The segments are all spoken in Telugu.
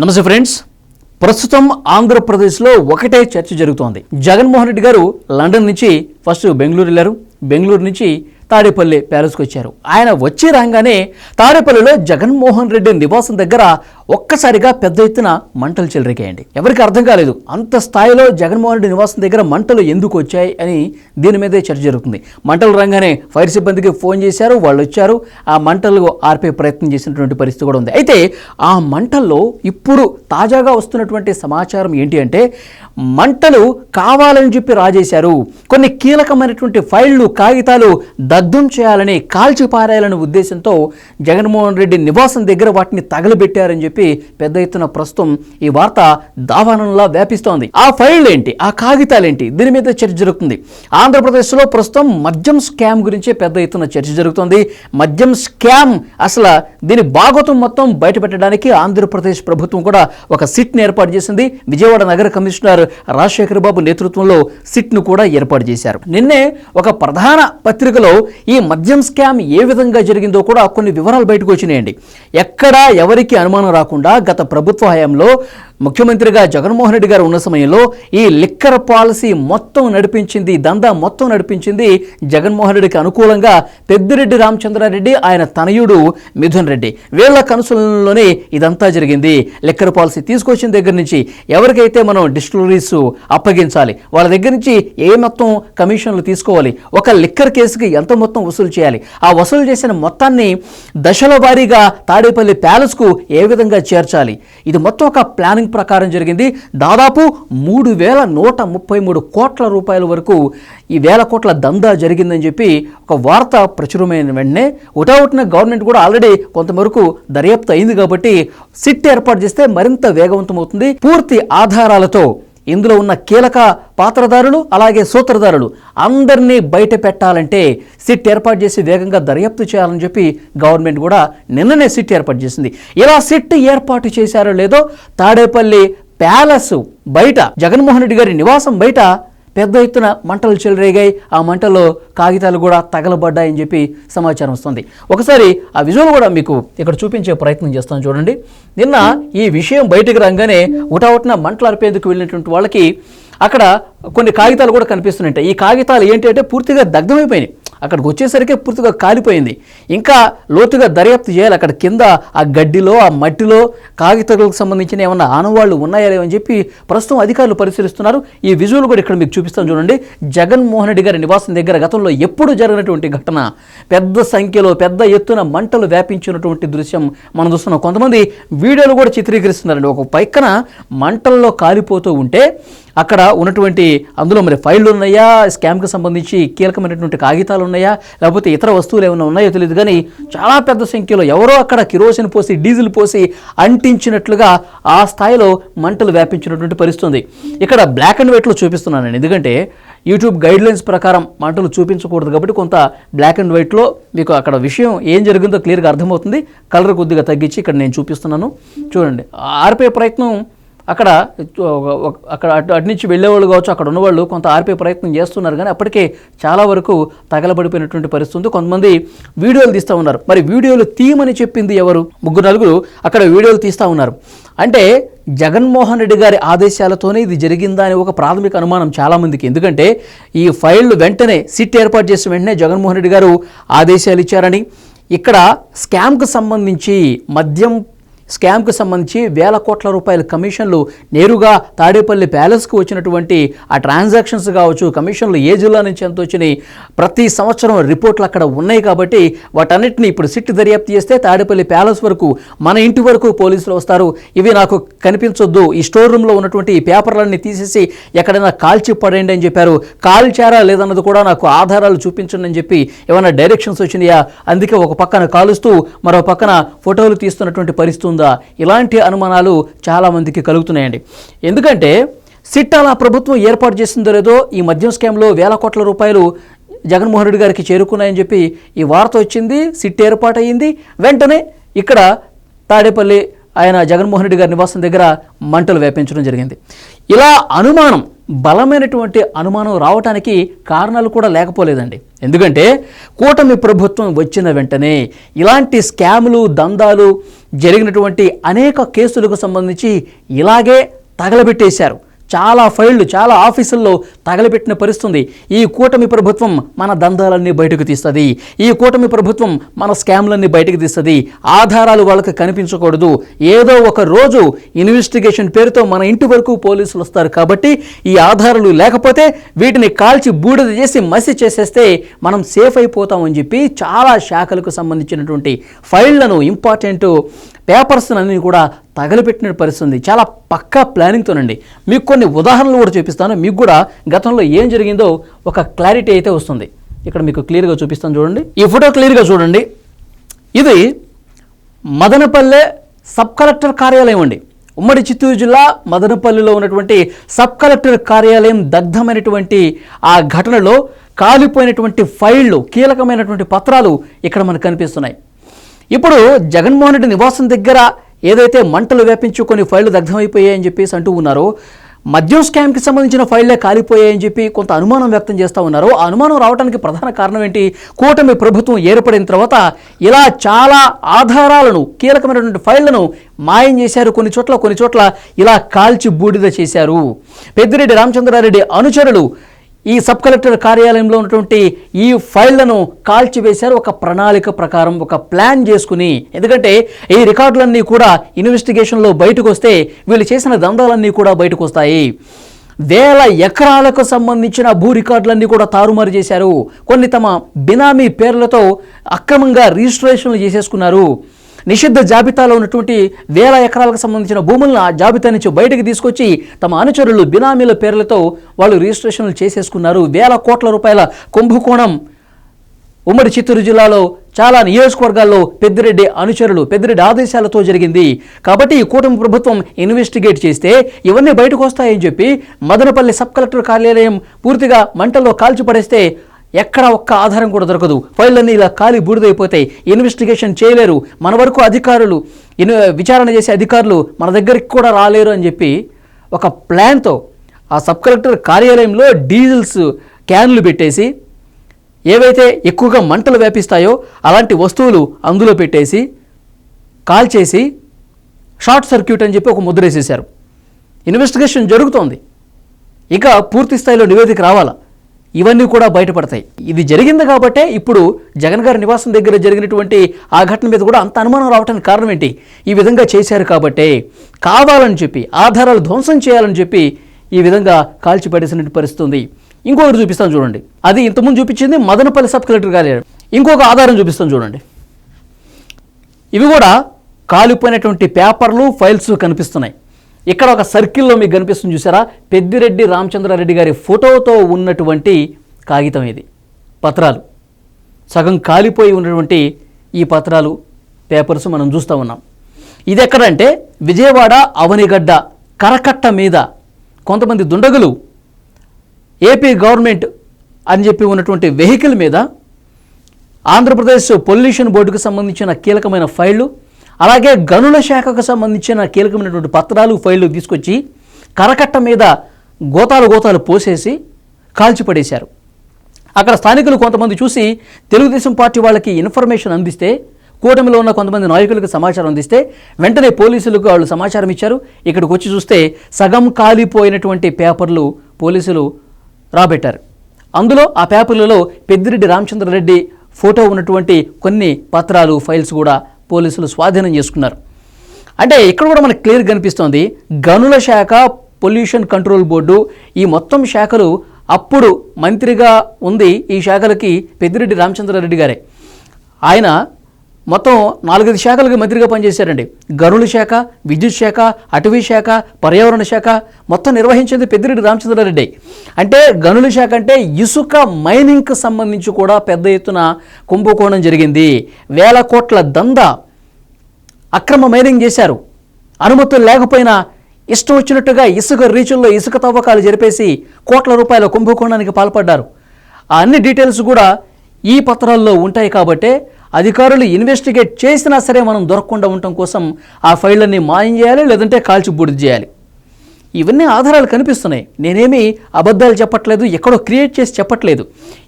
నమస్తే ఫ్రెండ్స్. ప్రస్తుతం ఆంధ్రప్రదేశ్లో ఒకటే చర్చ జరుగుతోంది. జగన్మోహన్ రెడ్డి గారు లండన్ నుంచి ఫస్ట్ బెంగళూరు వెళ్ళారు. బెంగళూరు నుంచి తాడేపల్లి ప్యాలెస్కి వచ్చారు. ఆయన వచ్చి రాగానే తాడేపల్లిలో జగన్మోహన్ రెడ్డి నివాసం దగ్గర ఒక్కసారిగా పెద్ద ఎత్తున మంటలు చెలరికాయండి ఎవరికి అర్థం కాలేదు. అంత స్థాయిలో జగన్మోహన్ రెడ్డి నివాసం దగ్గర మంటలు ఎందుకు వచ్చాయి అని దీని మీదే చర్చ జరుగుతుంది. మంటలు రంగానే ఫైర్ సిబ్బందికి ఫోన్ చేశారు వాళ్ళు వచ్చారు. ఆ మంటలు ఆర్పే ప్రయత్నం చేసినటువంటి పరిస్థితి కూడా ఉంది. అయితే ఆ మంటల్లో ఇప్పుడు తాజాగా వస్తున్నటువంటి సమాచారం ఏంటి అంటే మంటలు కావాలని చెప్పి రాజేశారు. కొన్ని కీలకమైనటువంటి ఫైళ్ళు కాగితాలు దగ్ధం చేయాలని కాల్చిపారాయాలనే ఉద్దేశంతో జగన్మోహన్ రెడ్డి నివాసం దగ్గర వాటిని తగలబెట్టారని చెప్పి పెద్ద ఎత్తున ప్రస్తుతం ఈ వార్త దావానంలా వ్యాపిస్తోంది. ఆ ఫైల్ ఏంటి ఆ కాగితాలు ఏంటి దీని మీద చర్చ జరుగుతుంది. ఆంధ్రప్రదేశ్లో ప్రస్తుతం మద్యం స్కామ్ గురించి పెద్ద ఎత్తున చర్చ జరుగుతోంది. మద్యం స్కామ్ అసలు దీని భాగోతం మొత్తం బయటపెట్టడానికి ఆంధ్రప్రదేశ్ ప్రభుత్వం కూడా ఒక సిట్ని ఏర్పాటు చేసింది. విజయవాడ నగర కమిషనర్ రాజశేఖర్ బాబు నేతృత్వంలో సిట్ను కూడా ఏర్పాటు చేశారు. నిన్నే ఒక ప్రధాన పత్రికలో ఈ మద్యం స్కామ్ ఏ విధంగా జరిగిందో కూడా కొన్ని వివరాలు బయటకు వచ్చినాయండి. ఎక్కడా ఎవరికి అనుమానం రాకుండా గత ప్రభుత్వ హయాంలో ముఖ్యమంత్రిగా జగన్మోహన్ రెడ్డి గారు ఉన్న సమయంలో ఈ లిక్కర్ పాలసీ మొత్తం నడిపించింది దందా మొత్తం నడిపించింది జగన్మోహన్ రెడ్డికి అనుకూలంగా పెద్దిరెడ్డి రామచంద్రారెడ్డి ఆయన తనయుడు మిథున్ రెడ్డి. వీళ్ళ కనుసలలోనే ఇదంతా జరిగింది. లిక్కర్ పాలసీ తీసుకొచ్చిన దగ్గర నుంచి ఎవరికైతే మనం డిస్టిలరీస్ అప్పగించాలి వాళ్ళ దగ్గర నుంచి ఏ మొత్తం కమిషన్లు తీసుకోవాలి ఒక లిక్కర్ కేసుకి ఎంత మొత్తం వసూలు చేయాలి ఆ వసూలు చేసిన మొత్తాన్ని దశల వారీగా తాడేపల్లి ప్యాలెస్కు ఏ విధంగా చేర్చాలి ఇది మొత్తం ఒక ప్లానింగ్ ప్రకారం జరిగింది. దాదాపు మూడు వేల నూట ముప్పై మూడు కోట్ల రూపాయల వరకు ఈ వేల కోట్ల దందా జరిగిందని చెప్పి ఒక వార్త ప్రచురమైన వెంటనే ఉటావుటిన గవర్నమెంట్ కూడా ఆల్రెడీ కొంతవరకు దర్యాప్తు అయింది కాబట్టి సిట్ ఏర్పాటు చేస్తే మరింత వేగవంతం అవుతుంది పూర్తి ఆధారాలతో ఇందులో ఉన్న కీలక పాత్రదారులు అలాగే సూత్రధారులు అందరినీ బయట పెట్టాలంటే సిట్ ఏర్పాటు చేసి వేగంగా దర్యాప్తు చేయాలని చెప్పి గవర్నమెంట్ కూడా నిన్ననే సిట్ ఏర్పాటు చేసింది. ఇలా సిట్ ఏర్పాటు చేశారో లేదో తాడేపల్లి ప్యాలెస్ బయట జగన్మోహన్ రెడ్డి గారి నివాసం బయట పెద్ద ఎత్తున మంటలు చెలరేగాయి. ఆ మంటల్లో కాగితాలు కూడా తగలబడ్డాయని చెప్పి సమాచారం వస్తుంది. ఒకసారి ఆ విజువల్ కూడా మీకు ఇక్కడ చూపించే ప్రయత్నం చేస్తాను చూడండి. నిన్న ఈ విషయం బయటకు రాగానే ఉటావుటిన మంటలు అరిపేందుకు వెళ్ళినటువంటి వాళ్ళకి అక్కడ కొన్ని కాగితాలు కూడా కనిపిస్తున్నాయి ఈ కాగితాలు ఏంటి అంటే పూర్తిగా దగ్ధమైపోయినాయి. అక్కడికి వచ్చేసరికి పూర్తిగా కాలిపోయింది. ఇంకా లోతుగా దర్యాప్తు చేయాలి. అక్కడ కింద ఆ గడ్డిలో ఆ మట్టిలో కాగితాలకు సంబంధించిన ఏమన్నా ఆనవాళ్ళు ఉన్నాయా లేవని చెప్పి ప్రస్తుతం అధికారులు పరిశీలిస్తున్నారు. ఈ విజువల్ కూడా ఇక్కడ మీకు చూపిస్తాను చూడండి. జగన్మోహన్ రెడ్డి గారి నివాసం దగ్గర గతంలో ఎప్పుడు జరిగినటువంటి ఘటన పెద్ద సంఖ్యలో పెద్ద ఎత్తున మంటలు వ్యాపించినటువంటి దృశ్యం మనం చూస్తున్నాం. కొంతమంది వీడియోలు కూడా చిత్రీకరిస్తున్నారండి. ఒక పైకన మంటల్లో కాలిపోతూ ఉంటే అక్కడ ఉన్నటువంటి అందులో మరి ఫైళ్ళు ఉన్నాయా? స్కామ్కి సంబంధించి కీలకమైనటువంటి కాగితాలు ఉన్నాయా? లేకపోతే ఇతర వస్తువులు ఏమైనా ఉన్నాయో తెలియదు. కానీ చాలా పెద్ద సంఖ్యలో ఎవరో అక్కడ కిరోసిన్ పోసి డీజిల్ పోసి అంటించినట్లుగా ఆ స్థాయిలో మంటలు వ్యాపించినటువంటి పరిస్థితుంది. ఇక్కడ బ్లాక్ అండ్ వైట్లో చూపిస్తున్నానండి ఎందుకంటే యూట్యూబ్ గైడ్లైన్స్ ప్రకారం మంటలు చూపించకూడదు కాబట్టి కొంత బ్లాక్ అండ్ వైట్లో మీకు అక్కడ విషయం ఏం జరిగిందో క్లియర్గా అర్థమవుతుంది. కలర్ కొద్దిగా తగ్గించి ఇక్కడ నేను చూపిస్తున్నాను. చూడండి. ఆర్పే ప్రయత్నం అక్కడ అక్కడ అటు అటు నుంచి వెళ్ళేవాళ్ళు కావచ్చు అక్కడ ఉన్నవాళ్ళు కొంత ఆర్పే ప్రయత్నం చేస్తున్నారు. కానీ అప్పటికే చాలా వరకు తగలబడిపోయినటువంటి పరిస్థితి కొంతమంది వీడియోలు తీస్తూ ఉన్నారు. మరి వీడియోలు తీయమని చెప్పింది ఎవరు? ముగ్గురు నలుగురు అక్కడ వీడియోలు తీస్తూ ఉన్నారు. అంటే జగన్మోహన్ రెడ్డి గారి ఆదేశాలతోనే ఇది జరిగిందా అని ఒక ప్రాథమిక అనుమానం చాలామందికి ఎందుకంటే ఈ ఫైళ్ళు వెంటనే సిట్ ఏర్పాటు చేసిన వెంటనే జగన్మోహన్ రెడ్డి గారు ఆదేశాలు ఇచ్చారని. ఇక్కడ స్కామ్కు సంబంధించి మద్యం స్కామ్కు సంబంధించి వేల కోట్ల రూపాయల కమిషన్లు నేరుగా తాడేపల్లి ప్యాలెస్కు వచ్చినటువంటి ఆ ట్రాన్సాక్షన్స్ కావచ్చు కమిషన్లు ఏ జిల్లా నుంచి ఎంత వచ్చినాయి ప్రతి సంవత్సరం రిపోర్ట్లు అక్కడ ఉన్నాయి కాబట్టి వాటన్నిటిని ఇప్పుడు సిట్ దర్యాప్తు చేస్తే తాడేపల్లి ప్యాలెస్ వరకు మన ఇంటి వరకు పోలీసులు వస్తారు. ఇవి నాకు కనిపించొద్దు. ఈ స్టోర్ రూమ్లో ఉన్నటువంటి ఈ పేపర్లన్నీ తీసేసి ఎక్కడైనా కాల్చి పడేయండి అని చెప్పారు. కాల్చారా లేదన్నది కూడా నాకు ఆధారాలు చూపించండి అని చెప్పి ఏమైనా డైరెక్షన్స్ వచ్చినాయా? అందుకే ఒక పక్కన కాలుస్తూ మరో పక్కన ఫోటోలు తీస్తున్నటువంటి పరిస్థితి ఉందా? ఇలాంటి అనుమానాలు చాలామందికి కలుగుతున్నాయండి. ఎందుకంటే సిట్ అలా ప్రభుత్వం ఏర్పాటు చేసిందో లేదో ఈ మద్యం స్కామ్లో వేల కోట్ల రూపాయలు జగన్మోహన్ రెడ్డి గారికి చేరుకున్నాయని చెప్పి ఈ వార్త వచ్చింది సిట్ ఏర్పాటయ్యింది వెంటనే ఇక్కడ తాడేపల్లి ఆయన జగన్మోహన్ రెడ్డి గారి నివాసం దగ్గర మంటలు వేపించడం జరిగింది. ఇలా అనుమానం బలమైనటువంటి అనుమానం రావటానికి కారణాలు కూడా లేకపోలేదండి. ఎందుకంటే కూటమి ప్రభుత్వం వచ్చిన వెంటనే ఇలాంటి స్కాములు దందాలు జరిగినటువంటి అనేక కేసులకు సంబంధించి ఇలాగే తగలబెట్టేశారు. చాలా ఫైళ్ళు చాలా ఆఫీసుల్లో తగలబెట్టిన పరిస్థితుంది. ఈ కూటమి ప్రభుత్వం మన దందాలన్నీ బయటకు తీస్తుంది. ఈ కూటమి ప్రభుత్వం మన స్కామ్లన్నీ బయటకు తీస్తుంది. ఆధారాలు వాళ్ళకి కనిపించకూడదు. ఏదో ఒక రోజు ఇన్వెస్టిగేషన్ పేరుతో మన ఇంటి వరకు పోలీసులు వస్తారు కాబట్టి ఈ ఆధారాలు లేకపోతే వీటిని కాల్చి బూడిద చేసి మసి చేసేస్తే మనం సేఫ్ అయిపోతామని చెప్పి చాలా శాఖలకు సంబంధించినటువంటి ఫైళ్ళను ఇంపార్టెంట్ పేపర్స్ అన్ని కూడా తగలపెట్టిన పరిస్థితి ఉంది. చాలా పక్కా ప్లానింగ్తోనండి. మీకు కొన్ని ఉదాహరణలు కూడా చూపిస్తాను. మీకు కూడా గతంలో ఏం జరిగిందో ఒక క్లారిటీ అయితే వస్తుంది. ఇక్కడ మీకు క్లియర్గా చూపిస్తాను చూడండి. ఈ ఫోటో క్లియర్గా చూడండి. ఇది మదనపల్లె సబ్ కలెక్టర్ కార్యాలయం అండి. ఉమ్మడి చిత్తూరు జిల్లా మదనపల్లిలో ఉన్నటువంటి సబ్ కలెక్టర్ కార్యాలయం దగ్ధమైనటువంటి ఆ ఘటనలో కాలిపోయినటువంటి ఫైళ్ళు కీలకమైనటువంటి పత్రాలు ఇక్కడ మనకు కనిపిస్తున్నాయి. ఇప్పుడు జగన్మోహన్ రెడ్డి నివాసం దగ్గర ఏదైతే మంటలు వ్యాపించి కొన్ని ఫైళ్ళు దగ్ధమైపోయాయని చెప్పేసి అంటూ ఉన్నారో మద్యం స్కామ్కి సంబంధించిన ఫైళ్ళే కాలిపోయాయని చెప్పి కొంత అనుమానం వ్యక్తం చేస్తూ ఉన్నారు. ఆ అనుమానం రావడానికి ప్రధాన కారణం ఏంటి? కూటమి ప్రభుత్వం ఏర్పడిన తర్వాత ఇలా చాలా ఆధారాలను కీలకమైనటువంటి ఫైళ్ళను మాయం చేశారు. కొన్ని చోట్ల కొన్ని చోట్ల ఇలా కాల్చి బూడిద చేశారు. పెద్దిరెడ్డి రామచంద్రారెడ్డి అనుచరులు ఈ సబ్ కలెక్టర్ కార్యాలయంలో ఉన్నటువంటి ఈ ఫైళ్ళను కాల్చివేశారు. ఒక ప్రణాళిక ప్రకారం ఒక ప్లాన్ చేసుకుని. ఎందుకంటే ఈ రికార్డులన్నీ కూడా ఇన్వెస్టిగేషన్లో బయటకు వస్తే వీళ్ళు చేసిన దందాలన్నీ కూడా బయటకు వస్తాయి. వేల ఎకరాలకు సంబంధించిన భూ రికార్డులన్నీ కూడా తారుమారు చేశారు. కొన్ని తమ బినామీ పేర్లతో అక్రమంగా రిజిస్ట్రేషన్లు చేసేసుకున్నారు. నిషిద్ధ జాబితాలో ఉన్నటువంటి వేల ఎకరాలకు సంబంధించిన భూములను ఆ జాబితా నుంచి బయటకు తీసుకొచ్చి తమ అనుచరులు బినామీల పేర్లతో వాళ్ళు రిజిస్ట్రేషన్లు చేసేసుకున్నారు. వేల కోట్ల రూపాయల కుంభకోణం ఉమ్మడి చిత్తూరు జిల్లాలో చాలా నియోజకవర్గాల్లో పెద్దిరెడ్డి అనుచరులు పెద్దిరెడ్డి ఆదేశాలతో జరిగింది. కాబట్టి ఈ కూటమి ప్రభుత్వం ఇన్వెస్టిగేట్ చేస్తే ఇవన్నీ బయటకు వస్తాయని చెప్పి మదనపల్లి సబ్ కలెక్టర్ కార్యాలయం పూర్తిగా మంటల్లో కాల్చిపడేస్తే ఎక్కడ ఒక్క ఆధారం కూడా దొరకదు. ఫైళ్ళన్నీ ఇలా ఖాళీ బూడిదైపోతాయి. ఇన్వెస్టిగేషన్ చేయలేరు. మన వరకు అధికారులు ఇన్ విచారణ చేసే అధికారులు మన దగ్గరికి కూడా రాలేరు అని చెప్పి ఒక ప్లాన్తో ఆ సబ్ కలెక్టర్ కార్యాలయంలో డీజిల్స్ క్యాన్లు పెట్టేసి ఏవైతే ఎక్కువగా మంటలు వ్యాపిస్తాయో అలాంటి వస్తువులు అందులో పెట్టేసి కాల్చేసి షార్ట్ సర్క్యూట్ అని చెప్పి ఒక ముద్రేసేశారు ఇన్వెస్టిగేషన్ జరుగుతోంది. ఇక పూర్తి స్థాయిలో నివేదిక రావాలా? ఇవన్నీ కూడా బయటపడతాయి. ఇది జరిగింది కాబట్టే ఇప్పుడు జగన్ గారి నివాసం దగ్గర జరిగినటువంటి ఆ ఘటన మీద కూడా అంత అనుమానం రావడానికి కారణం ఏంటి? ఈ విధంగా చేశారు కాబట్టే కావాలని చెప్పి ఆధారాలు ధ్వంసం చేయాలని చెప్పి ఈ విధంగా కాల్చిపడేసినట్టు పరిస్థితి ఉంది ఇంకొకటి చూపిస్తాను చూడండి. అది ఇంతకుముందు చూపించింది మదనపల్లి సబ్ కలెక్టర్ గారు. ఇంకొక ఆధారం చూపిస్తాను చూడండి. ఇవి కూడా కాలిపోయినటువంటి పేపర్లు ఫైల్స్ కనిపిస్తున్నాయి. ఇక్కడ ఒక సర్కిల్లో మీకు కనిపిస్తుంది చూసారా? పెద్దిరెడ్డి రామచంద్రారెడ్డి గారి ఫోటోతో ఉన్నటువంటి కాగితం ఇది. పత్రాలు. సగం కాలిపోయి ఉన్నటువంటి ఈ పత్రాలు పేపర్స్ మనం చూస్తూ ఉన్నాం. ఇది ఎక్కడంటే విజయవాడ అవనిగడ్డ కరకట్ట మీద కొంతమంది దుండగులు ఏపీ గవర్నమెంట్ అని చెప్పి ఉన్నటువంటి వెహికల్ మీద ఆంధ్రప్రదేశ్ పొల్యూషన్ బోర్డుకు సంబంధించిన కీలకమైన ఫైళ్ళు అలాగే గనుల శాఖకు సంబంధించిన కీలకమైనటువంటి పత్రాలు ఫైళ్ళు తీసుకొచ్చి కరకట్ట మీద గోతాలు గోతాలు పోసేసి కాల్చిపడేశారు. అక్కడ స్థానికులు కొంతమంది చూసి తెలుగుదేశం పార్టీ వాళ్ళకి ఇన్ఫర్మేషన్ అందిస్తే కూటమిలో ఉన్న కొంతమంది నాయకులకు సమాచారం అందిస్తే వెంటనే పోలీసులకు వాళ్ళు సమాచారం ఇచ్చారు. ఇక్కడికి వచ్చి చూస్తే సగం కాలిపోయినటువంటి పేపర్లు పోలీసులు రాబెట్టారు. అందులో ఆ పేపర్లలో పెద్దిరెడ్డి రామచంద్రరెడ్డి ఫోటో ఉన్నటువంటి కొన్ని పత్రాలు ఫైల్స్ కూడా పోలీసులు స్వాధీనం చేసుకున్నారు. అంటే ఇక్కడ కూడా మనకు క్లియర్ కనిపిస్తోంది గనుల శాఖ పొల్యూషన్ కంట్రోల్ బోర్డు ఈ మొత్తం శాఖలు అప్పుడు మంత్రిగా ఉంది ఈ శాఖలకి పెద్దిరెడ్డి రామచంద్రారెడ్డి గారే. ఆయన మొత్తం నాలుగైదు శాఖలకు మంత్రిగా పనిచేశారండి. గనుల శాఖ విద్యుత్ శాఖ అటవీ శాఖ పర్యావరణ శాఖ మొత్తం నిర్వహించింది పెద్దిరెడ్డి రామచంద్రారెడ్డి. అంటే గనుల శాఖ అంటే ఇసుక మైనింగ్కి సంబంధించి కూడా పెద్ద ఎత్తున కుంభకోణం జరిగింది. వేల కోట్ల దంద అక్రమ మైనింగ్ చేశారు. అనుమతులు లేకపోయినా ఇష్టం వచ్చినట్టుగా ఇసుక రీచుల్లో ఇసుక తవ్వకాలు జరిపేసి కోట్ల రూపాయల కుంభకోణానికి పాల్పడ్డారు. అన్ని డీటెయిల్స్ కూడా ఈ పత్రాల్లో ఉంటాయి కాబట్టే అధికారులు ఇన్వెస్టిగేట్ చేసినా సరే మనం దొరకకుండా ఉండటం కోసం ఆ ఫైళ్ళన్నీ మాయం చేయాలి లేదంటే కాల్చి బూడిద చేయాలి. ఇవన్నీ ఆధారాలు కనిపిస్తున్నాయి. నేనేమి అబద్ధాలు చెప్పట్లేదు ఎక్కడో క్రియేట్ చేసి చెప్పట్లేదు.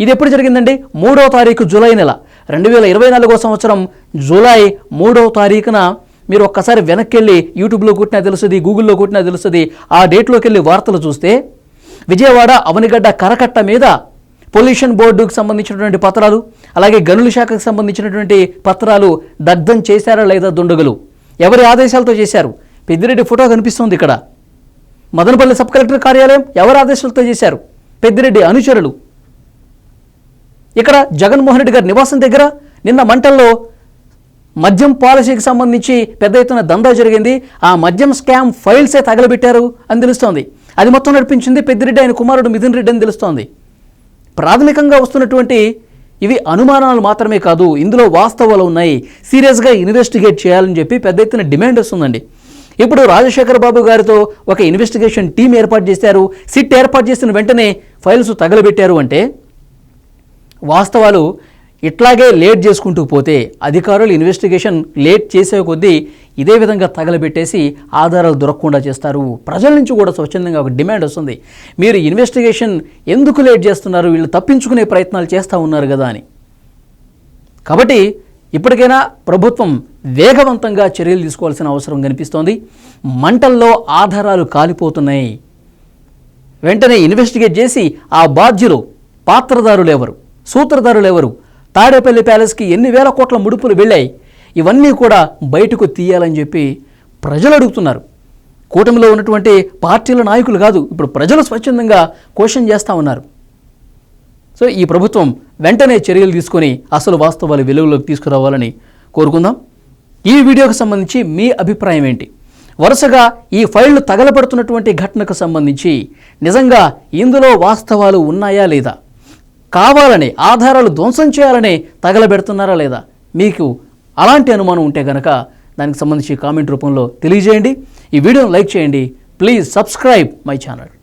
ఇది ఎప్పుడు జరిగిందండి? మూడో తారీఖు జూలై నెల. రెండు వేల ఇరవై నాలుగో సంవత్సరం జూలై మూడవ తారీఖున మీరు ఒక్కసారి వెనక్కి వెళ్ళి యూట్యూబ్లో కొట్టినా తెలుస్తుంది గూగుల్లో కొట్టినా తెలుస్తుంది ఆ డేట్లోకి వెళ్ళి వార్తలు చూస్తే విజయవాడ అవనిగడ్డ కరకట్ట మీద పొల్యూషన్ బోర్డుకు సంబంధించినటువంటి పత్రాలు అలాగే గనుల శాఖకు సంబంధించినటువంటి పత్రాలు దగ్ధం చేశారా లేదా దుండగులు? ఎవరి ఆదేశాలతో చేశారు? పెద్దిరెడ్డి ఫోటో కనిపిస్తుంది ఇక్కడ. మదనపల్లి సబ్ కలెక్టర్ కార్యాలయం ఎవరి ఆదేశాలతో చేశారు? పెద్దిరెడ్డి అనుచరులు. ఇక్కడ జగన్మోహన్ రెడ్డి గారి నివాసం దగ్గర నిన్న మంటల్లో మద్యం పాలసీకి సంబంధించి పెద్ద ఎత్తున దందా జరిగింది. ఆ మద్యం స్కామ్ ఫైల్సే తగలబెట్టారు అని తెలుస్తోంది. అది మొత్తం నడిపించింది పెద్దిరెడ్డి ఆయన కుమారుడు మిథున్ రెడ్డి అని తెలుస్తోంది. ప్రాథమికంగా వస్తున్నటువంటి ఇవి అనుమానాలు మాత్రమే కాదు ఇందులో వాస్తవాలు ఉన్నాయి. సీరియస్గా ఇన్వెస్టిగేట్ చేయాలని చెప్పి పెద్ద ఎత్తున డిమాండ్ వస్తుందండి. ఇప్పుడు రాజశేఖర బాబు గారితో ఒక ఇన్వెస్టిగేషన్ టీం ఏర్పాటు చేశారు. సిట్ ఏర్పాటు చేసిన వెంటనే ఫైల్స్ తగలబెట్టారు అంటే వాస్తవాలు ఇట్లాగే లేట్ చేసుకుంటూ పోతే అధికారులు ఇన్వెస్టిగేషన్ లేట్ చేసే కొద్దీ ఇదే విధంగా తగలబెట్టేసి ఆధారాలు దొరకకుండా చేస్తారు. ప్రజల నుంచి కూడా స్వచ్ఛందంగా ఒక డిమాండ్ వస్తుంది. మీరు ఇన్వెస్టిగేషన్ ఎందుకు లేట్ చేస్తున్నారు? వీళ్ళు తప్పించుకునే ప్రయత్నాలు చేస్తూ ఉన్నారు కదా అని. కాబట్టి ఇప్పటికైనా ప్రభుత్వం వేగవంతంగా చర్యలు తీసుకోవాల్సిన అవసరం కనిపిస్తోంది. మంటల్లో ఆధారాలు కాలిపోతున్నాయి. వెంటనే ఇన్వెస్టిగేట్ చేసి ఆ బాధ్యులు పాత్రదారులు ఎవరు? సూత్రధారులు ఎవరు? తాడేపల్లి ప్యాలెస్కి ఎన్ని వేల కోట్ల ముడుపులు వెళ్ళాయి? ఇవన్నీ కూడా బయటకు తీయాలని చెప్పి ప్రజలు అడుగుతున్నారు. కూటమిలో ఉన్నటువంటి పార్టీల నాయకులు కాదు ఇప్పుడు ప్రజలు స్వచ్ఛందంగా క్వశ్చన్ చేస్తూ ఉన్నారు. సో ఈ ప్రభుత్వం వెంటనే చర్యలు తీసుకొని అసలు వాస్తవాలు వెలుగులోకి తీసుకురావాలని కోరుకుందాం. ఈ వీడియోకి సంబంధించి మీ అభిప్రాయం ఏంటి? వరుసగా ఈ ఫైళ్ళు తగలబడుతున్నటువంటి ఘటనకు సంబంధించి నిజంగా ఇందులో వాస్తవాలు ఉన్నాయా లేదా? కావాలని ఆధారాలు ధ్వంసం చేయాలని తగలబెడుతున్నారా లేదా? మీకు అలాంటి అనుమానం ఉంటే కనుక దానికి సంబంధించి కామెంట్ రూపంలో తెలియజేయండి. ఈ వీడియోను లైక్ చేయండి. Please subscribe my channel.